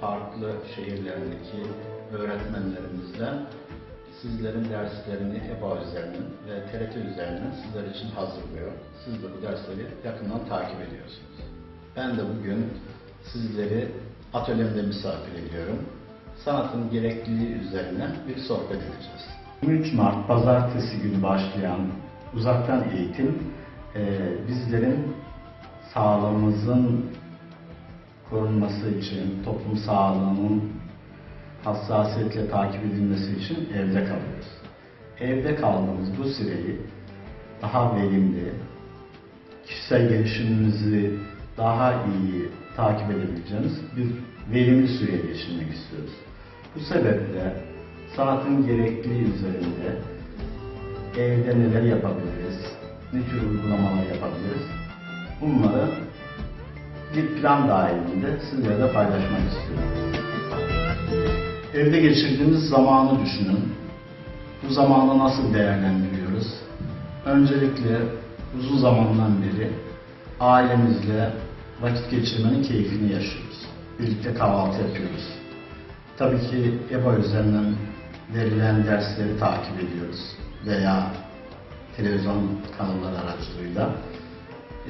farklı şehirlerindeki öğretmenlerimizle sizlerin derslerini EBA üzerinden ve TRT üzerinden sizler için hazırlıyor. Siz de bu dersleri yakından takip ediyorsunuz. Ben de bugün sizleri atölyemde misafir ediyorum. Sanatın gerekliliği üzerine bir sohbet edeceğiz. 23 Mart Pazartesi günü başlayan uzaktan eğitim e, bizlerin sağlığımızın korunması için, toplum sağlığının hassasiyetle takip edilmesi için evde kalıyoruz. Evde kaldığımız bu süreyi daha verimli, kişisel gelişimimizi daha iyi takip edebileceğimiz bir verimli süre geçirmek istiyoruz. Bu sebeple sanatın gerekliliği üzerinde evde neler yapabiliriz, ne tür uygulamalar yapabiliriz, bunları bir plan dahilinde sizlerle paylaşmak istiyorum. Evde geçirdiğimiz zamanı düşünün. Bu zamanı nasıl değerlendiriyoruz? Öncelikle uzun zamandan beri ailemizle vakit geçirmenin keyfini yaşıyoruz. Birlikte kahvaltı yapıyoruz. Tabii ki EBA üzerinden verilen dersleri takip ediyoruz veya televizyon kanalları aracılığıyla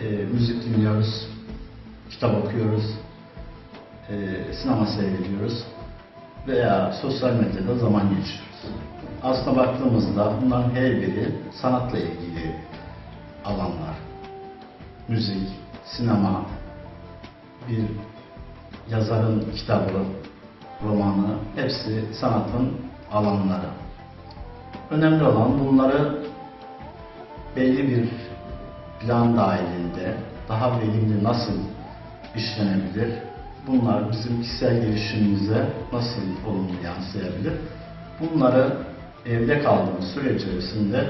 e, müzik dinliyoruz, kitap okuyoruz, e, sinema seyrediyoruz veya sosyal medyada zaman geçiriyoruz. Aslına baktığımızda bunların her biri sanatla ilgili alanlar. Müzik, sinema, bir yazarın kitabı, romanı hepsi sanatın alanları. Önemli olan bunları belli bir plan dahilinde daha verimli nasıl işlenebilir, bunlar bizim kişisel gelişimimize nasıl olumlu yansıyabilir, bunları evde kaldığımız süre içerisinde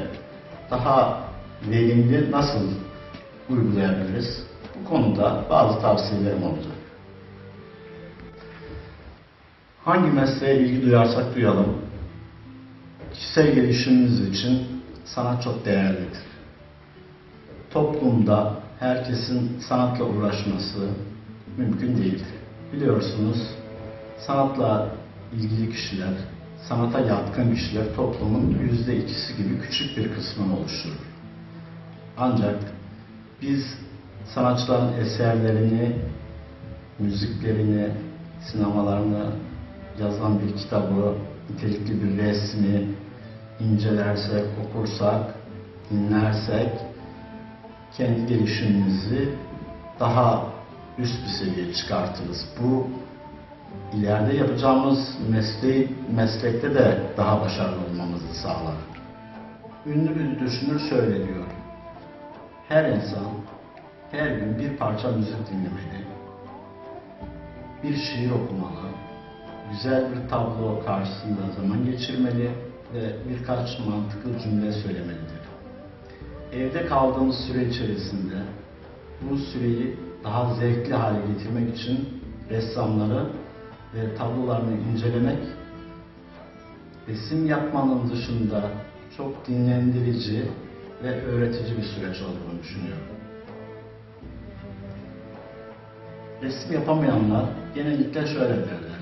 daha verimli nasıl uygulayabiliriz? Bu konuda bazı tavsiyelerim olacak. Hangi mesleğe ilgi duyarsak duyalım, kişisel gelişimimiz için sanat çok değerlidir. Toplumda herkesin sanatla uğraşması mümkün değildir. Biliyorsunuz sanatla ilgili kişiler, sanata yatkın kişiler toplumun yüzde ikisi gibi küçük bir kısmını oluşturur. Ancak biz sanatçıların eserlerini, müziklerini, sinemalarını, yazan bir kitabı, nitelikli bir resmi incelersek, okursak, dinlersek kendi gelişimimizi daha üst bir seviyeye çıkartırız. Bu ileride yapacağımız mesleği, meslekte de daha başarılı olmamızı sağlar. Ünlü bir düşünür şöyle diyor. Her insan her gün bir parça müzik dinlemeli, bir şiir okumalı, güzel bir tablo karşısında zaman geçirmeli ve birkaç mantıklı cümle söylemelidir. Evde kaldığımız süre içerisinde bu süreyi daha zevkli hale getirmek için ressamları ve tablolarını incelemek resim yapmanın dışında çok dinlendirici ve öğretici bir süreç olduğunu düşünüyorum. Resim yapamayanlar genellikle şöyle derler.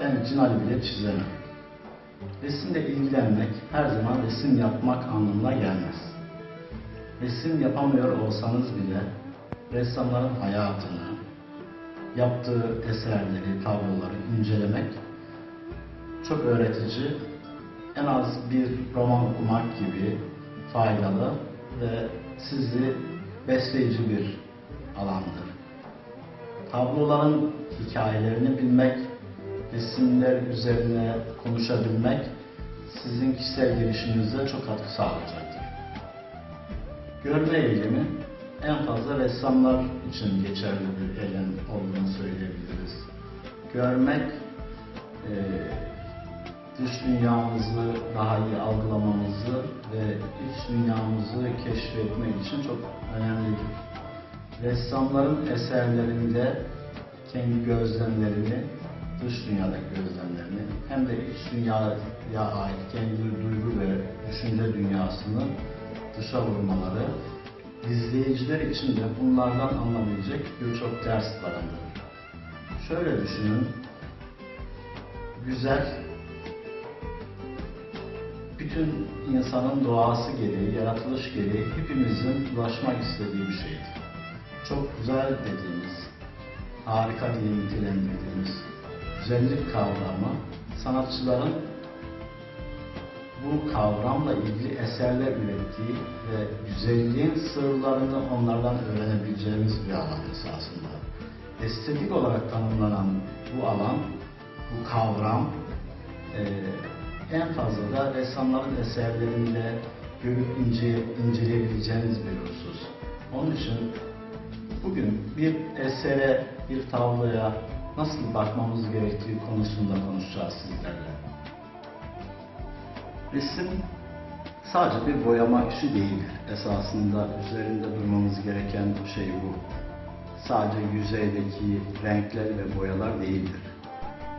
Ben Cinali bile çizemem. Resimle ilgilenmek her zaman resim yapmak anlamına gelmez. Resim yapamıyor olsanız bile ressamların hayatını, yaptığı eserleri, tabloları incelemek çok öğretici, en az bir roman okumak gibi faydalı ve sizi besleyici bir alandır. Tabloların hikayelerini bilmek, resimler üzerine konuşabilmek sizin kişisel gelişiminize çok katkı sağlayacaktır. Görme eğilimi en fazla ressamlar için geçerli bir eylem olduğunu söyleyebiliriz. Görmek, e, dış dünyamızı daha iyi algılamamızı ve iç dünyamızı keşfetmek için çok önemlidir. Ressamların eserlerinde kendi gözlemlerini, dış dünyadaki gözlemlerini hem de iç dünyaya ait kendi duygu ve düşünce dünyasını dışa vurmaları izleyiciler için de bunlardan anlamayacak birçok ders barındırır. Şöyle düşünün, güzel, bütün insanın doğası gereği, yaratılış gereği hepimizin ulaşmak istediği bir şeydir. Çok güzel dediğimiz, harika diye nitelendirdiğimiz güzellik kavramı sanatçıların bu kavramla ilgili eserler ürettiği ve güzelliğin sırlarını onlardan öğrenebileceğimiz bir alan esasında. Estetik olarak tanımlanan bu alan, bu kavram eee, en fazla da ressamların eserlerinde görüp ince, inceleyebileceğiniz bir husus. Onun için bugün bir esere, bir tabloya nasıl bakmamız gerektiği konusunda konuşacağız sizlerle. Resim sadece bir boyama işi değildir. Esasında üzerinde durmamız gereken şey bu. Sadece yüzeydeki renkler ve boyalar değildir.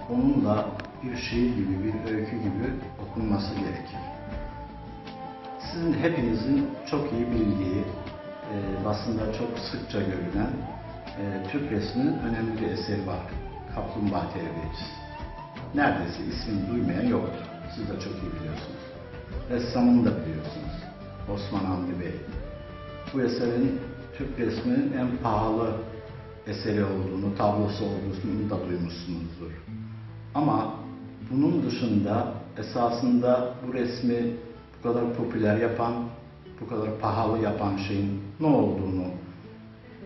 Onunla bir şiir gibi, bir öykü gibi okunması gerekir. Sizin hepinizin çok iyi bildiği, e, basında çok sıkça görülen e, Türk resminin önemli bir eseri var. Kaplumbağa Terbiyecisi. Neredeyse ismini duymayan yoktur. Siz de çok iyi biliyorsunuz. Ressamını da biliyorsunuz. Osman Hamdi Bey. Bu eserin Türk resminin en pahalı eseri olduğunu, tablosu olduğunu da duymuşsunuzdur. Ama bunun dışında esasında bu resmi bu kadar popüler yapan, bu kadar pahalı yapan şeyin ne olduğunu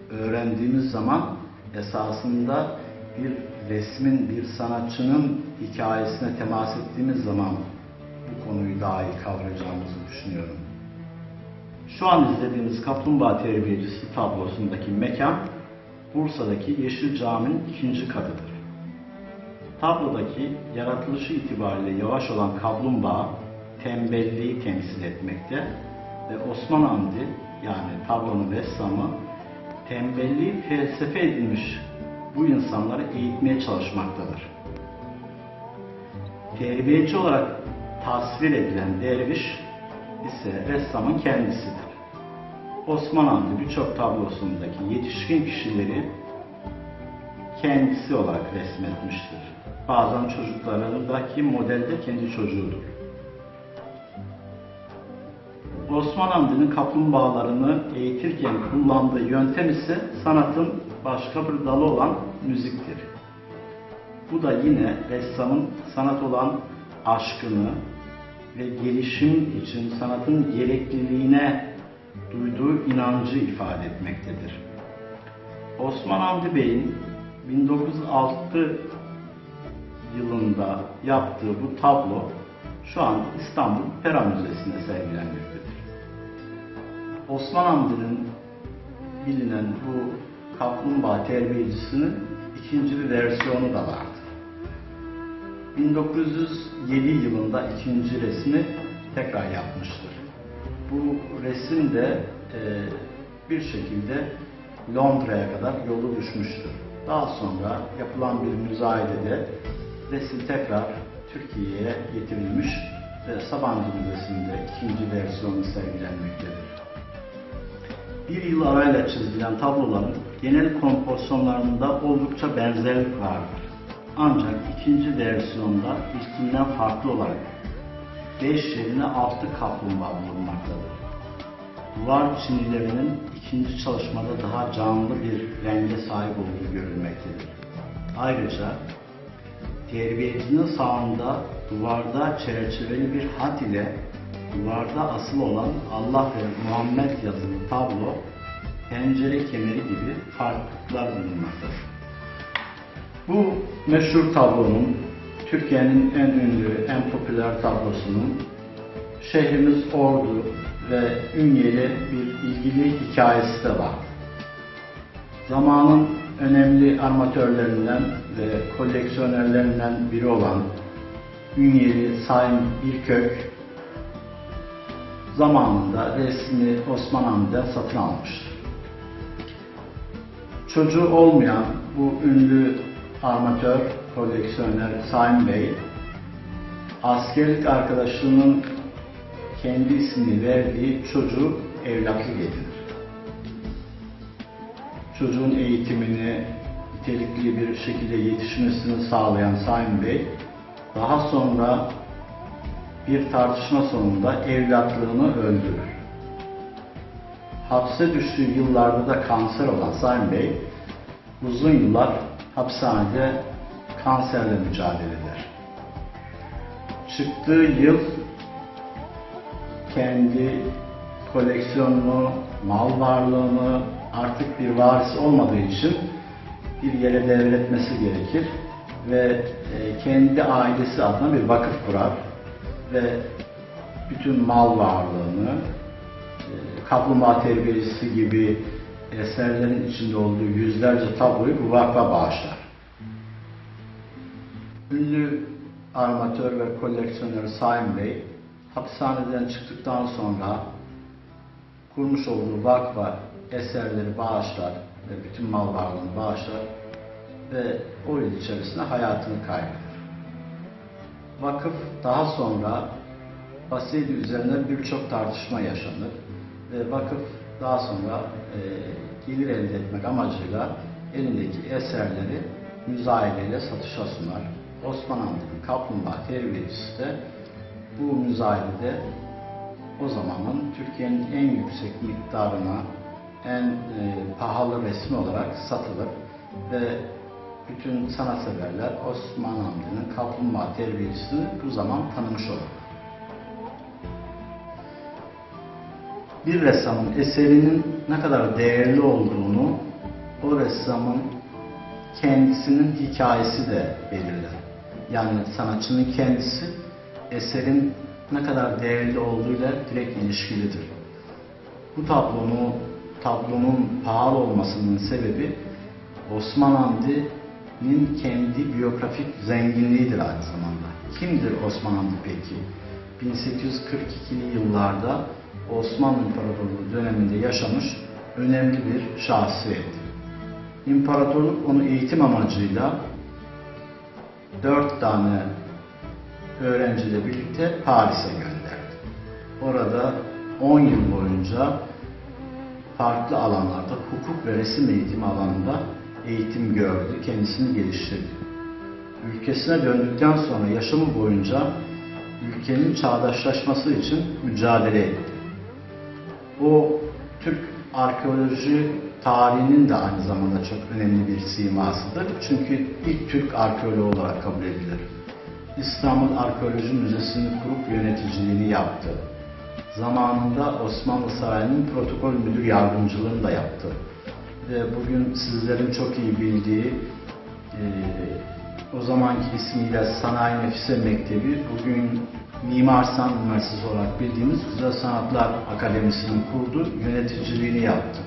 öğrendiğimiz zaman esasında bir resmin, bir sanatçının hikayesine temas ettiğimiz zaman bu konuyu daha iyi kavrayacağımızı düşünüyorum. Şu an izlediğimiz Kaplumbağa Terbiyecisi tablosundaki mekan Bursa'daki Yeşil Cami'nin ikinci katıdır. Tablodaki yaratılışı itibariyle yavaş olan kaplumbağa tembelliği temsil etmekte ve Osman Hamdi yani tablonun ressamı tembelliği felsefe edilmiş bu insanları eğitmeye çalışmaktadır. Terbiyeci olarak tasvir edilen derviş ise ressamın kendisidir. Osman Hamdi birçok tablosundaki yetişkin kişileri kendisi olarak resmetmiştir. Bazen çocuklarındaki modelde kendi çocuğudur. Osman Hamdi'nin kaplumbağalarını eğitirken kullandığı yöntem ise sanatın başka bir dalı olan müziktir. Bu da yine ressamın sanat olan aşkını ve gelişim için sanatın gerekliliğine duyduğu inancı ifade etmektedir. Osman Hamdi Bey'in 1906 yılında yaptığı bu tablo şu an İstanbul Pera Müzesi'nde sergilenmektedir. Osman Hamdi'nin bilinen bu kaplumbağa terbiyecisinin ikinci bir versiyonu da vardı. 1907 yılında ikinci resmi tekrar yapmıştır. Bu resim de e, bir şekilde Londra'ya kadar yolu düşmüştür. Daha sonra yapılan bir müzayedede resim tekrar Türkiye'ye getirilmiş ve Sabancı Müzesi'nde ikinci versiyonu sergilenmektedir. Bir yıl arayla çizilen tabloların genel kompozisyonlarında oldukça benzerlik vardır. Ancak ikinci versiyonda ilkinden farklı olarak 5 yerine 6 kaplumbağa bulunmaktadır. Duvar çinilerinin ikinci çalışmada daha canlı bir renge sahip olduğu görülmektedir. Ayrıca terbiyecinin sağında duvarda çerçeveli bir hat ile duvarda asıl olan Allah ve Muhammed yazılı tablo pencere kemeri gibi farklılıklar bulunmaktadır. Bu meşhur tablonun Türkiye'nin en ünlü, en popüler tablosunun şehrimiz Ordu ve Ünye'li bir ilgili hikayesi de var. Zamanın önemli armatörlerinden ve koleksiyonerlerinden biri olan Ünyeli Saim Bilkök zamanında resmi Osman Hamdi'den satın almıştır. Çocuğu olmayan bu ünlü armatör, koleksiyoner Saim Bey, askerlik arkadaşının kendi ismini verdiği çocuğu evlatlık edinir. Çocuğun eğitimini nitelikli bir şekilde yetişmesini sağlayan Saim Bey, daha sonra bir tartışma sonunda evlatlığını öldürür. Hapse düştüğü yıllarda da kanser olan Saim Bey, uzun yıllar hapishanede kanserle mücadele eder. Çıktığı yıl kendi koleksiyonunu, mal varlığını artık bir varis olmadığı için bir yere devretmesi gerekir ve e, kendi ailesi adına bir vakıf kurar ve bütün mal varlığını, kaplumbağa terbiyesi gibi eserlerin içinde olduğu yüzlerce tabloyu bu vakfa bağışlar. Ünlü armatör ve koleksiyoner Saim Bey, hapishaneden çıktıktan sonra kurmuş olduğu vakfa eserleri bağışlar ve bütün mal varlığını bağışlar ve o yıl içerisinde hayatını kaybeder. Vakıf daha sonra vasiyeti üzerine birçok tartışma yaşanır ve vakıf daha sonra e, gelir elde etmek amacıyla elindeki eserleri müzayedeyle satışa sunar. Osman Hamdi'nin Kaplumbağa terbiyecisi de bu müzayedede o zamanın Türkiye'nin en yüksek miktarına en e, pahalı resmi olarak satılır ve bütün sanatseverler Osman Hamdi'nin Kaplumbağa terbiyecisini bu zaman tanımış olur. Bir ressamın eserinin ne kadar değerli olduğunu o ressamın kendisinin hikayesi de belirler. Yani sanatçının kendisi eserin ne kadar değerli olduğuyla direkt ilişkilidir. Bu tablonu, tablonun pahalı olmasının sebebi Osman Hamdi'nin kendi biyografik zenginliğidir aynı zamanda. Kimdir Osman Hamdi peki? 1842'li yıllarda Osmanlı İmparatorluğu döneminde yaşamış önemli bir şahsiyet. İmparatorluk onu eğitim amacıyla dört tane öğrenciyle birlikte Paris'e gönderdi. Orada 10 yıl boyunca farklı alanlarda hukuk ve resim eğitimi alanında eğitim gördü, kendisini geliştirdi. Ülkesine döndükten sonra yaşamı boyunca ülkenin çağdaşlaşması için mücadele etti. O Türk arkeoloji tarihinin de aynı zamanda çok önemli bir simasıdır. Çünkü ilk Türk arkeoloğu olarak kabul edilir. İstanbul Arkeoloji Müzesi'ni kurup yöneticiliğini yaptı. Zamanında Osmanlı Sarayı'nın protokol müdür yardımcılığını da yaptı. Ve bugün sizlerin çok iyi bildiği e, o zamanki ismiyle Sanayi Nefise Mektebi, bugün Mimar Sinan Üniversitesi olarak bildiğimiz Güzel Sanatlar Akademisi'nin kurduğu yöneticiliğini yaptı.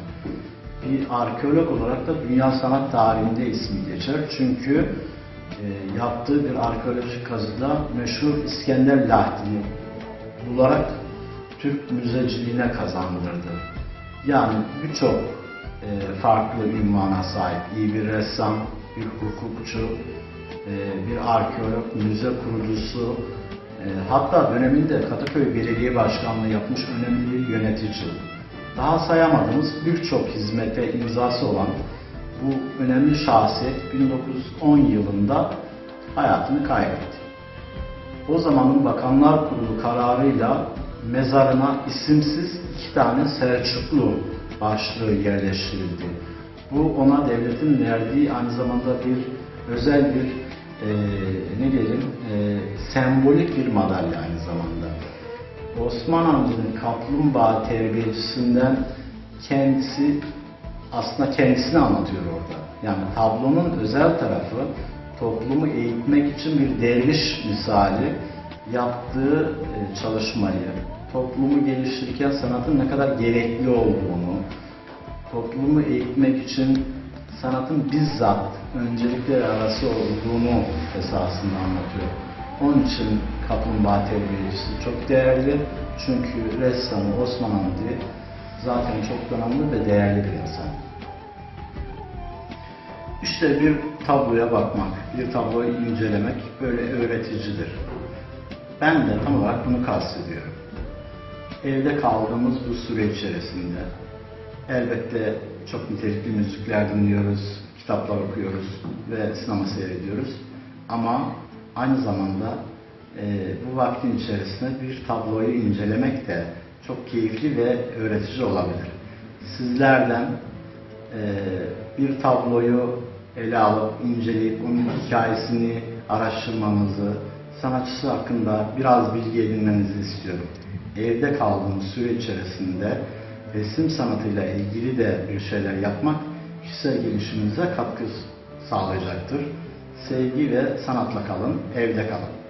Bir arkeolog olarak da dünya sanat tarihinde ismi geçer. Çünkü e, yaptığı bir arkeolojik kazıda meşhur İskender Lahdi'ni bularak Türk müzeciliğine kazandırdı. Yani birçok e, farklı ünvana sahip. İyi bir ressam, bir hukukçu, e, bir arkeolog, müze kurucusu, hatta döneminde Kadıköy Belediye Başkanlığı yapmış önemli bir yönetici. Daha sayamadığımız birçok hizmete imzası olan bu önemli şahsiyet 1910 yılında hayatını kaybetti. O zamanın Bakanlar Kurulu kararıyla mezarına isimsiz iki tane Selçuklu başlığı yerleştirildi. Bu ona devletin verdiği aynı zamanda bir özel bir e, ne diyelim e, sembolik bir madalya aynı zamanda. Osman Hamdi'nin kaplumbağa terbiyecisinden kendisi aslında kendisini anlatıyor orada. Yani tablonun özel tarafı toplumu eğitmek için bir derviş misali yaptığı e, çalışmayı, toplumu geliştirirken sanatın ne kadar gerekli olduğunu, toplumu eğitmek için sanatın bizzat öncelikler arası olduğunu esasında anlatıyor. Onun için Kaplumbağa Terbiyecisi çok değerli. Çünkü ressamı Osman Hamdi zaten çok donanımlı ve değerli bir insan. İşte bir tabloya bakmak, bir tabloyu incelemek böyle öğreticidir. Ben de tam olarak bunu kastediyorum. Evde kaldığımız bu süre içerisinde elbette çok nitelikli müzikler dinliyoruz, kitaplar okuyoruz ve sinema seyrediyoruz. Ama aynı zamanda e, bu vaktin içerisinde bir tabloyu incelemek de çok keyifli ve öğretici olabilir. Sizlerden e, bir tabloyu ele alıp inceleyip onun hikayesini araştırmanızı, sanatçısı hakkında biraz bilgi edinmenizi istiyorum. Evde kaldığımız süre içerisinde resim sanatıyla ilgili de bir şeyler yapmak kişisel gelişiminize katkı sağlayacaktır. Sevgi ve sanatla kalın, evde kalın.